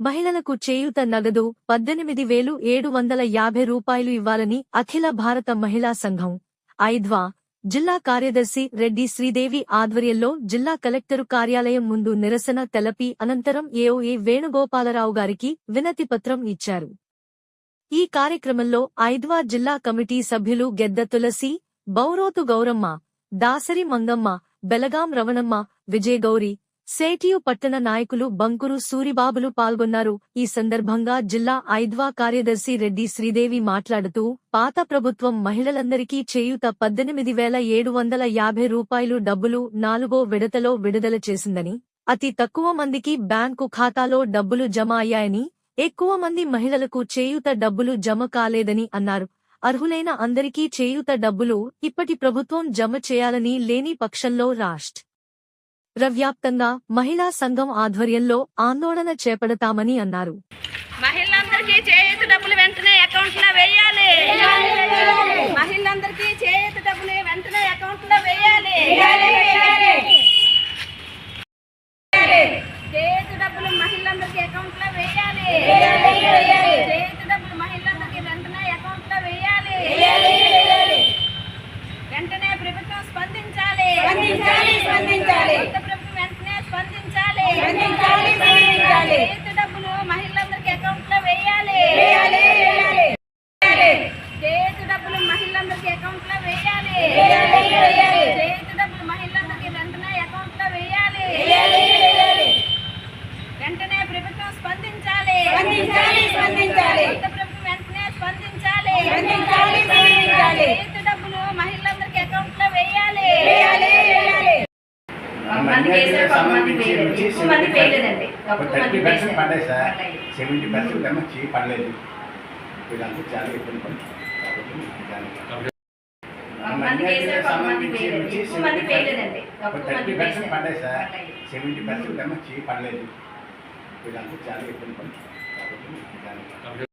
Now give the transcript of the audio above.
మహిళలకు చేయూత నగదు పద్దెనిమిది వేలు ఏడు వందల యాభై రూపాయలు ఇవ్వాలని అఖిల భారత మహిళా సంఘం. ఐద్వా జిల్లా కార్యదర్శి రెడ్డి శ్రీదేవి ఆధ్వర్యంలో జిల్లా కలెక్టరు కార్యాలయం ముందు నిరసన తెలపి అనంతరం ఏఓఏ వేణుగోపాలరావు గారికి వినతిపత్రం ఇచ్చారు. ఈ కార్యక్రమంలో ఐద్వా జిల్లా కమిటీ సభ్యులు గెద్ద తులసి బౌరోతు గౌరమ్మ దాసరి మంగమ్మ బెలగాం రవణమ్మ విజయగౌరి సేటియు పట్టణ నాయకులు బంకురు సూరిబాబులు పాల్గొన్నారు. ఈ సందర్భంగా జిల్లా ఐద్వా కార్యదర్శి రెడ్డి శ్రీదేవి మాట్లాడుతూ పాత ప్రభుత్వం మహిళలందరికీ చేయూత పద్దెనిమిది వేల ఏడు వందల యాభై రూపాయలు డబ్బులు నాలుగో విడతలో విడుదల చేసిందని అతి తక్కువ మందికి బ్యాంకు ఖాతాలో డబ్బులు జమ అయ్యాయని ఎక్కువ మంది మహిళలకు చేయూత డబ్బులు జమ కాలేదని అన్నారు. అర్హులైన అందరికీ చేయూత డబ్బులు ఇప్పటి ప్రభుత్వం జమ చేయాలని లేని పక్షంలో రాష్ట్ర వ్యాప్తంగా మహిళా సంఘం ఆధ్వర్యంలో ఆందోళన చేపడతామని అన్నారు. మహిళలందరికీ చేయూత డబ్బులు వెంటనే అకౌంట్లో వేయాలి. మహిళలందరికీ చేయూత డబ్బులు వెంటనే అకౌంట్లో వేయాలి. చేయూత డబ్బులు మహిళలందరికీ అకౌంట్లో వేయాలి. చేయూత డబ్బులు మహిళలందరికీ వెంటనే అకౌంట్లో వేయాలి. వెంటనే ప్రభుత్వం స్పందించాలి. స్పందించాలి, స్పందించాలి. కొత్త ప్రభుత్వం వెంటనే స్పందించాలి స్పందించాలి, స్పందించాలి. చేయూత డబ్బులు మహిళలందరికీ అకౌంట్లో వేయాలి వేయాలి, వేయాలి. చేతి డబ్బులు మహిళలందరికీ అకౌంట్లో వేయాలి వేయాలి, వేయాలి. చేతి డబ్బులు మహిళలందరికీ వెంటనే అకౌంట్లో వేయాలి వేయాలి, వేయాలి. వెంటనే ప్రభుత్వం స్పందించాలి స్పందించాలి, స్పందించాలి. కొత్త ప్రభుత్వం వెంటనే స్పందించాలి స్పందించాలి, స్పందించాలి. చేతి డబ్బులు మహిళలందరికీ అకౌంట్లో వేయాలి వేయాలి, వేయాలి. కొంతమంది వేశారు, కొంతమంది వేయలేదు. ఎక్కువ మంది వేయలేదండి. తక్కువ థర్టీ పర్సెంట్. పడ్డాయి సార్. సెవెంటీ పర్సెంట్ ఏమో చేయి పడలేదు. వీళ్ళంతా చాలా ఇబ్బంది పడుతుంది థర్టీ పర్సెంట్. పడ్డాయి సార్. సెవెంటీ పర్సెంట్ ఏమో చేయి పడలేదు. వీళ్ళంతా చాలా ఇబ్బంది పడుతుంది